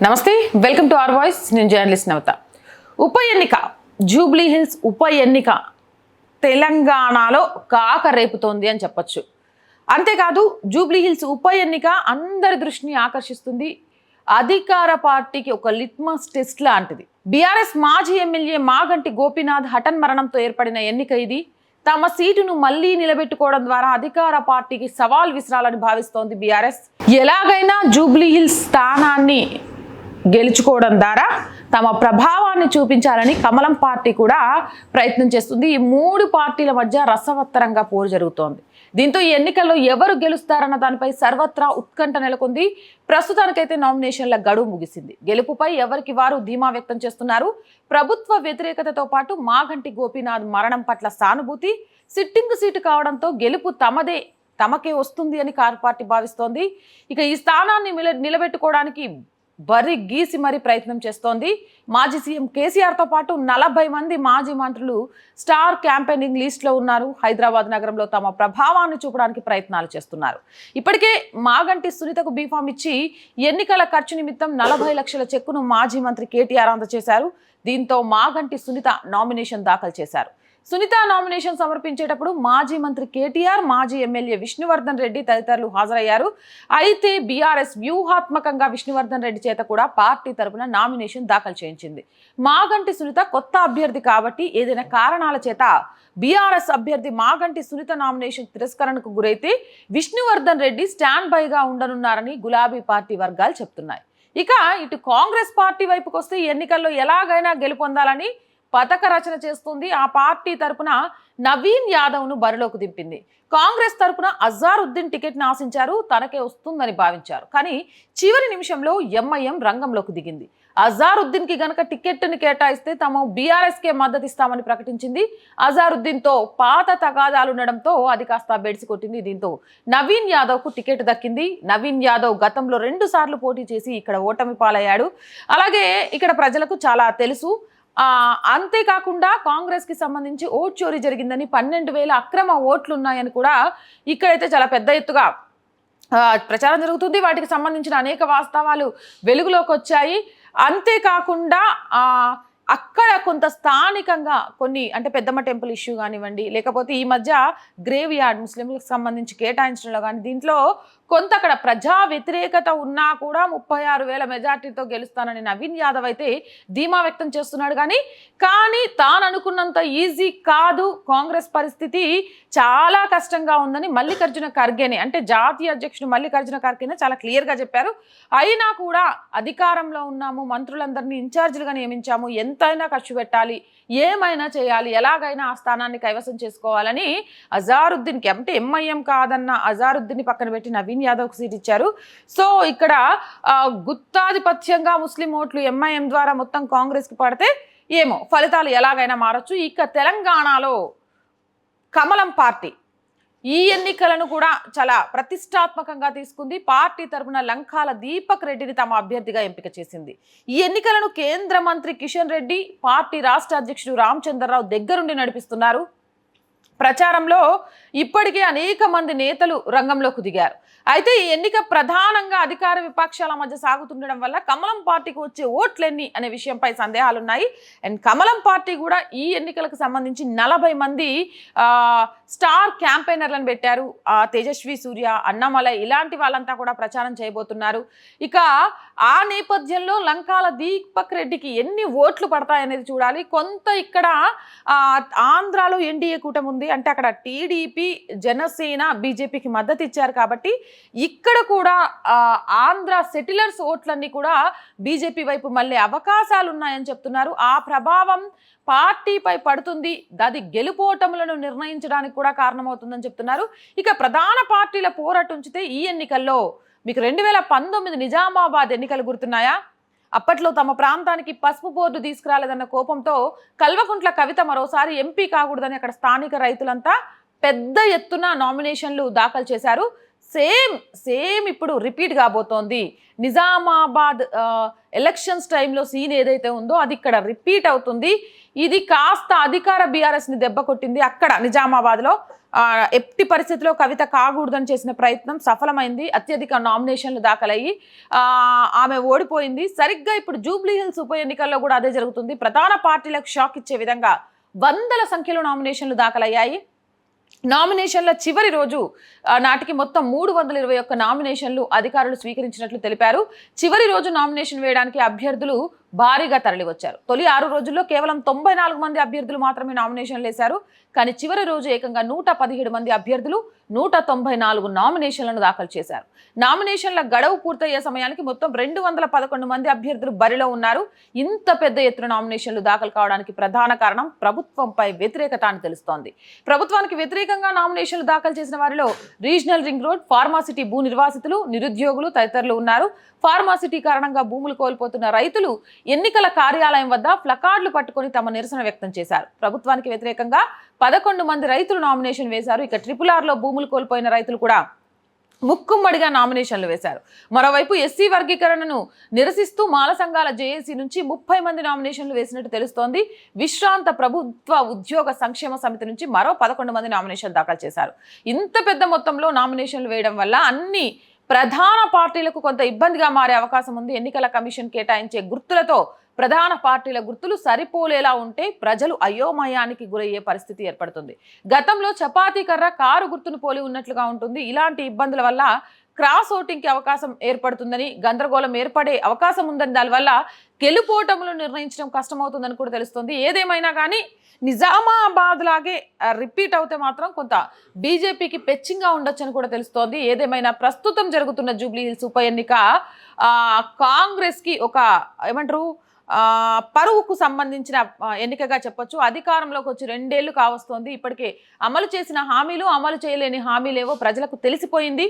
నమస్తే welcome to our voice. నేను journalist Navatha. ఉప ఎన్నిక జూబ్లీ హిల్స్ ఉప ఎన్నిక తెలంగాణలో కాక రేపుతోంది అని చెప్పొచ్చు. అంతేకాదు జూబ్లీ హిల్స్ ఉప ఎన్నిక అందరి దృష్టిని ఆకర్షిస్తుంది. అధికార పార్టీకి ఒక లిట్మస్ టెస్ట్ లాంటిది. బీఆర్ఎస్ మాజీ ఎమ్మెల్యే మాగంటి గోపీనాథ్ హఠన్ మరణంతో ఏర్పడిన ఎన్నిక ఇది. తమ సీటును మళ్ళీ నిలబెట్టుకోవడం ద్వారా అధికార పార్టీకి సవాల్ విసరాలని భావిస్తోంది బీఆర్ఎస్. ఎలాగైనా జూబ్లీ హిల్స్ స్థానాన్ని గెలుచుకోవడం ద్వారా తమ ప్రభావాన్ని చూపించాలని కమలం పార్టీ కూడా ప్రయత్నం చేస్తుంది. ఈ మూడు పార్టీల మధ్య రసవత్తరంగా పోరు జరుగుతోంది. దీంతో ఈ ఎన్నికల్లో ఎవరు గెలుస్తారన్న దానిపై సర్వత్రా ఉత్కంఠ నెలకొంది. ప్రస్తుతానికైతే నామినేషన్ల గడువు ముగిసింది. గెలుపుపై ఎవరికి వారు ధీమా వ్యక్తం చేస్తున్నారు? ప్రభుత్వ వ్యతిరేకతతో పాటు మాగంటి గోపీనాథ్ మరణం పట్ల సానుభూతి సిట్టింగ్ సీటు కావడంతో గెలుపు తమదే తమకే వస్తుంది అని కారు పార్టీ భావిస్తోంది. ఇక ఈ స్థానాన్ని నిలబెట్టుకోవడానికి బరి గీసి మరీ ప్రయత్నం చేస్తోంది. మాజీ సీఎం కేసీఆర్తో పాటు నలభై మంది మాజీ మంత్రులు స్టార్ క్యాంపెయినింగ్ లిస్ట్లో ఉన్నారు. హైదరాబాద్ నగరంలో తమ ప్రభావాన్ని చూపడానికి ప్రయత్నాలు చేస్తున్నారు. ఇప్పటికే మాగంటి సునీతకు బీఫామ్ ఇచ్చి ఎన్నికల ఖర్చు నిమిత్తం నలభై లక్షల చెక్కును మాజీ మంత్రి కేటీఆర్ అందజేశారు. దీంతో మాగంటి సునీత నామినేషన్ దాఖలు చేశారు. సునీత నామినేషన్ సమర్పించేటప్పుడు మాజీ మంత్రి కేటీఆర్ మాజీ ఎమ్మెల్యే విష్ణువర్ధన్ రెడ్డి తదితరులు హాజరయ్యారు. అయితే బీఆర్ఎస్ వ్యూహాత్మకంగా విష్ణువర్ధన్ రెడ్డి చేత కూడా పార్టీ తరపున నామినేషన్ దాఖలు చేయించింది. మాగంటి సునీత కొత్త అభ్యర్థి కాబట్టి ఏదైనా కారణాల చేత బీఆర్ఎస్ అభ్యర్థి మాగంటి సునీత నామినేషన్ తిరస్కరణకు గురైతే విష్ణువర్ధన్ రెడ్డి స్టాండ్ బైగా ఉండనున్నారని గులాబీ పార్టీ వర్గాలు చెప్తున్నాయి. ఇక ఇటు కాంగ్రెస్ పార్టీ వైపుకొస్తే ఎన్నికల్లో ఎలాగైనా గెలుపొందాలని పథక రచన చేస్తుంది. ఆ పార్టీ తరపున నవీన్ యాదవ్ను బరిలోకి దింపింది. కాంగ్రెస్ తరపున అజారుద్దీన్ టికెట్ను ఆశించారు. తనకే వస్తుందని భావించారు. కానీ చివరి నిమిషంలో ఎంఐఎం రంగంలోకి దిగింది. అజారుద్దీన్కి గనక టికెట్ని కేటాయిస్తే తాము బీఆర్ఎస్కే మద్దతు ఇస్తామని ప్రకటించింది. అజారుద్దీన్తో పాత తగాదాలు ఉండడంతో అది కాస్త బెడిసి కొట్టింది. దీంతో నవీన్ యాదవ్కు టికెట్ దక్కింది. నవీన్ యాదవ్ గతంలో రెండు సార్లు పోటీ చేసి ఇక్కడ ఓటమి పాలయ్యాడు. అలాగే ఇక్కడ ప్రజలకు చాలా తెలుసు. అంతేకాకుండా కాంగ్రెస్కి సంబంధించి ఓట్ చోరీ జరిగిందని పన్నెండు వేల అక్రమ ఓట్లు ఉన్నాయని కూడా ఇక్కడైతే చాలా పెద్ద ఎత్తుగా ప్రచారం జరుగుతుంది. వాటికి సంబంధించిన అనేక వాస్తవాలు వెలుగులోకి వచ్చాయి. అంతేకాకుండా అక్కడ కొంత స్థానికంగా కొన్ని అంటే పెద్దమ్మ టెంపుల్ ఇష్యూ కానివ్వండి లేకపోతే ఈ మధ్య గ్రేవ్ యార్డ్ ముస్లింలకు సంబంధించి కేటాయించడంలో కానీ దీంట్లో కొంత అక్కడ ప్రజా వ్యతిరేకత ఉన్నా కూడా ముప్పై ఆరు వేల మెజార్టీతో గెలుస్తానని నవీన్ యాదవ్ అయితే ధీమా వ్యక్తం చేస్తున్నాడు కానీ కానీ తాను అనుకున్నంత ఈజీ కాదు. కాంగ్రెస్ పరిస్థితి చాలా కష్టంగా ఉందని మల్లికార్జున ఖర్గేనే అంటే జాతీయ అధ్యక్షుడు మల్లికార్జున ఖర్గేనే చాలా క్లియర్గా చెప్పారు. అయినా కూడా అధికారంలో ఉన్నాము మంత్రులందరినీ ఇన్ఛార్జీలుగా నియమించాము. ఎంతైనా ఖర్చు పెట్టాలి ఏమైనా చేయాలి ఎలాగైనా ఆ స్థానాన్ని కైవసం చేసుకోవాలని అజారుద్దీన్కి అంటే ఎంఐఎం కాదన్న అజారుద్దీన్ పక్కన పెట్టి నవీన్ యాదవ్ సీట్ ఇచ్చారు. సో ఇక్కడ గుత్తాధిపత్యంగా ముస్లిం ఓట్లు ఎంఐఎం ద్వారా మొత్తం కాంగ్రెస్కి పడితే ఏమో ఫలితాలు ఎలాగైనా మారచ్చు. ఇక తెలంగాణలో కమలం పార్టీ. ఈ ఎన్నికలను కూడా చాలా ప్రతిష్టాత్మకంగా తీసుకుంది. పార్టీ తరపున లంకాల దీపక్ రెడ్డిని తమ అభ్యర్థిగా ఎంపిక చేసింది. ఈ ఎన్నికలను కేంద్ర మంత్రి కిషన్ రెడ్డి పార్టీ రాష్ట్ర అధ్యక్షుడు రామచంద్రరావు దగ్గరుండి నడిపిస్తున్నారు. ప్రచారంలో ఇప్పటికే అనేక మంది నేతలు రంగంలోకి దిగారు. అయితే ఈ ఎన్నిక ప్రధానంగా అధికార విపక్షాల మధ్య సాగుతుండడం వల్ల కమలం పార్టీకి వచ్చే ఓట్లెన్ని అనే విషయంపై సందేహాలున్నాయి. అండ్ కమలం పార్టీ కూడా ఈ ఎన్నికలకు సంబంధించి నలభై మంది స్టార్ క్యాంపెయినర్లను పెట్టారు. ఆ, తేజస్వి సూర్య అన్నమలై ఇలాంటి వాళ్ళంతా కూడా ప్రచారం చేయబోతున్నారు. ఇక ఆ నేపథ్యంలో లంకాల దీపక్ రెడ్డికి ఎన్ని ఓట్లు పడతాయనేది చూడాలి. కొంత ఇక్కడ ఆంధ్రాలో ఎన్డీఏ కూటమి ఉంది అంటే అక్కడ టీడీపీ జనసేన బీజేపీకి మద్దతు ఇచ్చారు కాబట్టి ఇక్కడ కూడా ఆంధ్ర సెటిలర్స్ ఓట్లన్నీ కూడా బీజేపీ వైపు మళ్ళీ అవకాశాలు ఉన్నాయని చెప్తున్నారు. ఆ ప్రభావం పార్టీపై పడుతుంది. అది గెలుపోటములను నిర్ణయించడానికి కూడా కారణమవుతుందని చెప్తున్నారు. ఇక ప్రధాన పార్టీల పోరాటం ఉంచితే ఈ ఎన్నికల్లో మీకు రెండు వేల పంతొమ్మిది నిజామాబాద్ ఎన్నికలు గుర్తున్నాయా? అప్పట్లో తమ ప్రాంతానికి పసుపు బోర్డు తీసుకురాలేదన్న కోపంతో కల్వకుంట్ల కవిత మరోసారి ఎంపీ కాకూడదని అక్కడ స్థానిక రైతులంతా పెద్ద ఎత్తున నామినేషన్లు దాఖలు చేశారు. సేమ్ సేమ్ ఇప్పుడు రిపీట్ కాబోతోంది. నిజామాబాద్ ఎలక్షన్స్ టైంలో సీన్ ఏదైతే ఉందో అది ఇక్కడ రిపీట్ అవుతుంది. ఇది కాస్త అధికార బీఆర్ఎస్ని దెబ్బ కొట్టింది అక్కడ నిజామాబాద్లో. ఎట్టి పరిస్థితిలో కవిత కాకూడదని చేసిన ప్రయత్నం సఫలమైంది. అత్యధిక నామినేషన్లు దాఖలయ్యి ఆమె ఓడిపోయింది. సరిగ్గా ఇప్పుడు జూబ్లీ హిల్స్ ఉప ఎన్నికల్లో కూడా అదే జరుగుతుంది. ప్రధాన పార్టీలకు షాక్ ఇచ్చే విధంగా వందల సంఖ్యలో నామినేషన్లు దాఖలయ్యాయి. నామినేషన్ల చివరి రోజు నాటికి మొత్తం మూడు వందల ఇరవై ఒక్క నామినేషన్లు అధికారులు స్వీకరించినట్లు తెలిపారు. చివరి రోజు నామినేషన్ వేయడానికి అభ్యర్థులు భారీగా తరలివచ్చారు. తొలి ఆరు రోజుల్లో కేవలం తొంభై నాలుగు మంది అభ్యర్థులు మాత్రమే నామినేషన్లు వేశారు. కానీ చివరి రోజు ఏకంగా నూట పదిహేడు మంది అభ్యర్థులు నూట తొంభై నాలుగు నామినేషన్లను దాఖలు చేశారు. నామినేషన్ల గడువు పూర్తయ్యే సమయానికి మొత్తం రెండు వందల పదకొండు మంది అభ్యర్థులు బరిలో ఉన్నారు. ఇంత పెద్ద ఎత్తున నామినేషన్లు దాఖలు కావడానికి ప్రధాన కారణం ప్రభుత్వంపై వ్యతిరేకత అని తెలుస్తోంది. ప్రభుత్వానికి వ్యతిరేకంగా నామినేషన్లు దాఖలు చేసిన వారిలో రీజనల్ రింగ్ రోడ్ ఫార్మాసిటీ భూ నిర్వాసితులు నిరుద్యోగులు తదితరులు ఉన్నారు. ఫార్మాసిటీ కారణంగా భూములు కోల్పోతున్న రైతులు ఎన్నికల కార్యాలయం వద్ద ప్లకార్డులు పట్టుకొని తమ నిరసన వ్యక్తం చేశారు. ప్రభుత్వానికి వ్యతిరేకంగా పదకొండు మంది రైతులు నామినేషన్ వేశారు. ఇక ట్రిపుల్ ఆర్లో భూములు కోల్పోయిన రైతులు కూడా ముక్కుమ్మడిగా నామినేషన్లు వేశారు. మరోవైపు ఎస్సీ వర్గీకరణను నిరసిస్తూ మాల సంఘాల జేఏసీ నుంచి ముప్పై మంది నామినేషన్లు వేసినట్టు తెలుస్తోంది. విశ్రాంత ప్రభుత్వ ఉద్యోగ సంక్షేమ సమితి నుంచి మరో పదకొండు మంది నామినేషన్ దాఖలు చేశారు. ఇంత పెద్ద మొత్తంలో నామినేషన్లు వేయడం వల్ల అన్ని ప్రధాన పార్టీలకు కొంత ఇబ్బందిగా మారే అవకాశం ఉంది. ఎన్నికల కమిషన్ కేటాయించే గుర్తులతో ప్రధాన పార్టీల గుర్తులు సరిపోలేలా ఉంటే ప్రజలు అయోమయానికి గురయ్యే పరిస్థితి ఏర్పడుతుంది. గతంలో చపాతీ కర్ర కారు గుర్తును పోలి ఉన్నట్లుగా ఉంటుంది. ఇలాంటి ఇబ్బందుల వల్ల క్రాస్ ఓటింగ్కి అవకాశం ఏర్పడుతుందని గందరగోళం ఏర్పడే అవకాశం ఉందని దానివల్ల గెలుపోటములు నిర్ణయించడం కష్టమవుతుందని కూడా తెలుస్తుంది. ఏదేమైనా కానీ నిజామాబాద్ లాగే రిపీట్ అవుతే మాత్రం కొంత బీజేపీకి పెచ్చింగ్గా ఉండొచ్చని కూడా తెలుస్తోంది. ఏదేమైనా ప్రస్తుతం జరుగుతున్న జూబ్లీ హిల్స్ ఉప ఎన్నిక కాంగ్రెస్కి ఒక ఏమంటారు పరువుకు సంబంధించిన ఎన్నికగా చెప్పొచ్చు. అధికారంలోకి వచ్చి రెండేళ్ళు కావస్తోంది. ఇప్పటికే అమలు చేసిన హామీలు అమలు చేయలేని హామీలేవో ప్రజలకు తెలిసిపోయింది.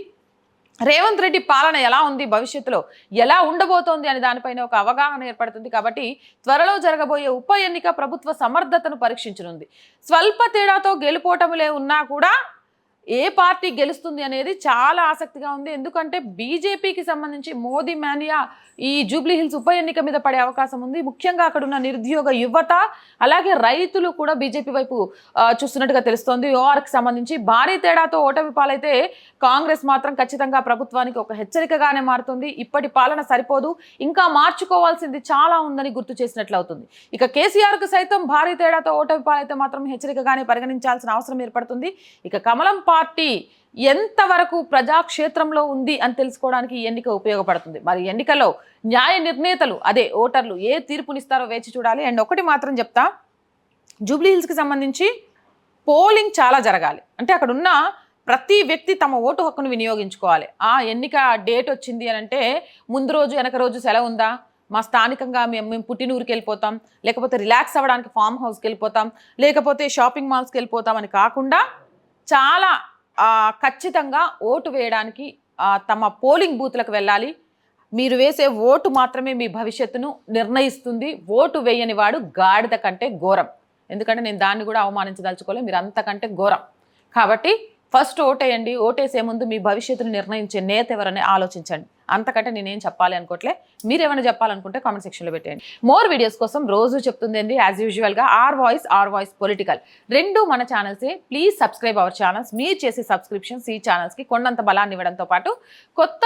రేవంత్ రెడ్డి పాలన ఎలా ఉంది? భవిష్యత్తులో ఎలా ఉండబోతోంది? అనే దానిపైన ఒక అవగాహన ఏర్పడుతుంది. కాబట్టి త్వరలో జరగబోయే ఉప ఎన్నిక ప్రభుత్వ సమర్థతను పరీక్షించనుంది. స్వల్ప తేడాతో గెలుపోటములే ఉన్నా కూడా ఏ పార్టీ గెలుస్తుంది అనేది చాలా ఆసక్తిగా ఉంది. ఎందుకంటే బీజేపీకి సంబంధించి మోదీ మానియా ఈ జూబ్లీ హిల్స్ ఉప ఎన్నిక మీద పడే అవకాశం ఉంది. ముఖ్యంగా అక్కడ ఉన్న నిరుద్యోగ యువత అలాగే రైతులు కూడా బీజేపీ వైపు చూస్తున్నట్టుగా తెలుస్తోంది. ఓఆర్కి సంబంధించి భారీ తేడాతో ఓటమి పాలైతే కాంగ్రెస్ మాత్రం ఖచ్చితంగా ప్రభుత్వానికి ఒక హెచ్చరికగానే మారుతుంది. ఇప్పటి పాలన సరిపోదు. ఇంకా మార్చుకోవాల్సింది చాలా ఉందని గుర్తు చేసినట్లు అవుతుంది. ఇక కేసీఆర్కు సైతం భారీ తేడాతో ఓటమి పాలైతే మాత్రం హెచ్చరికగానే పరిగణించాల్సిన అవసరం ఏర్పడుతుంది. ఇక కమలం పార్టీ ఎంతవరకు ప్రజాక్షేత్రంలో ఉంది అని తెలుసుకోవడానికి ఈ ఎన్నిక ఉపయోగపడుతుంది. మరి ఎన్నికలో న్యాయ నిర్ణేతలు అదే ఓటర్లు ఏ తీర్పునిస్తారో వేచి చూడాలి. అండ్ ఒకటి మాత్రం చెప్తా జూబ్లీ హిల్స్కి సంబంధించి పోలింగ్ చాలా జరగాలి. అంటే అక్కడ ఉన్న ప్రతి వ్యక్తి తమ ఓటు హక్కును వినియోగించుకోవాలి. ఆ ఎన్నిక డేట్ వచ్చింది అని అంటే ముందు రోజు వెనక రోజు సెలవు ఉందా? మా స్థానికంగా మేము మేము పుట్టినూరుకి వెళ్ళిపోతాం. లేకపోతే రిలాక్స్ అవ్వడానికి ఫామ్ హౌస్కి వెళ్ళిపోతాం. లేకపోతే షాపింగ్ మాల్స్కి వెళ్ళిపోతాం అని కాకుండా చాలా ఖచ్చితంగా ఓటు వేయడానికి తమ పోలింగ్ బూత్లకు వెళ్ళాలి. మీరు వేసే ఓటు మాత్రమే మీ భవిష్యత్తును నిర్ణయిస్తుంది. ఓటు వేయని వాడు గాడిద కంటే ఘోరం. ఎందుకంటే నేను దాన్ని కూడా అవమానించదలుచుకోలేదు. మీరు అంతకంటే ఘోరం. కాబట్టి ఫస్ట్ ఓటేయండి. ఓటేసే ముందు మీ భవిష్యత్తును నిర్ణయించే నేత ఎవరని ఆలోచించండి. అంతకంటే నేనేం చెప్పాలి అనుకోవట్లే మీరు ఏమైనా చెప్పాలనుకుంటే కామెంట్ సెక్షన్లో పెట్టండి మోర్ వీడియోస్ కోసం రోజు చెప్తుందండి యాజ్ యూజువల్గా our voice our voice political రెండు మన ఛానల్సే ప్లీజ్ సబ్స్క్రైబ్ అవర్ ఛానల్స్ మీరు చేసే సబ్స్క్రిప్షన్స్ ఈ ఛానల్స్కి కొండంత బలాన్ని ఇవ్వడంతో పాటు కొత్త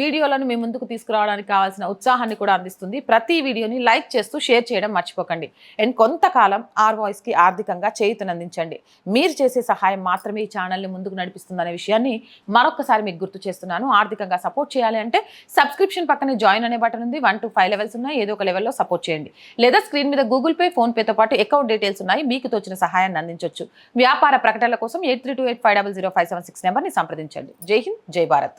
వీడియోలను మీ ముందుకు తీసుకురావడానికి కావాల్సిన ఉత్సాహాన్ని కూడా అందిస్తుంది. ప్రతి వీడియోని లైక్ చేస్తూ షేర్ చేయడం మర్చిపోకండి. అండ్ కొంతకాలం ఆర్ వాయిస్కి ఆర్థికంగా చేయుతనందించండి మీరు చేసే సహాయం మాత్రమే ఈ ఛానల్ని ముందుకు నడిపిస్తుందనే విషయాన్ని మరొకసారి మీకు గుర్తు చేస్తున్నాను. ఆర్థికంగా సపోర్ట్ చేయాలి అంటే సబ్స్క్రిప్షన్ పక్కనే జాయిన్ అనే బటన్ ఉంది. వన్ టు ఫైవ్ లెవెల్స్ ఉన్నాయి. ఏదో ఒక లెవెల్లో సపోర్ట్ చేయండి. లేదా స్క్రీన్ మీద గూగుల్ పే ఫోన్ పేతో పాటు అకౌంట్ డీటెయిల్స్ ఉన్నాయి. మీకు తోచిన సహాయాన్ని అందించవచ్చు వ్యాపార ప్రకటనల కోసం eight three two eight five double zero five seven six నెంబర్ని సంప్రదించండి. జై హింద్ జై భారత్.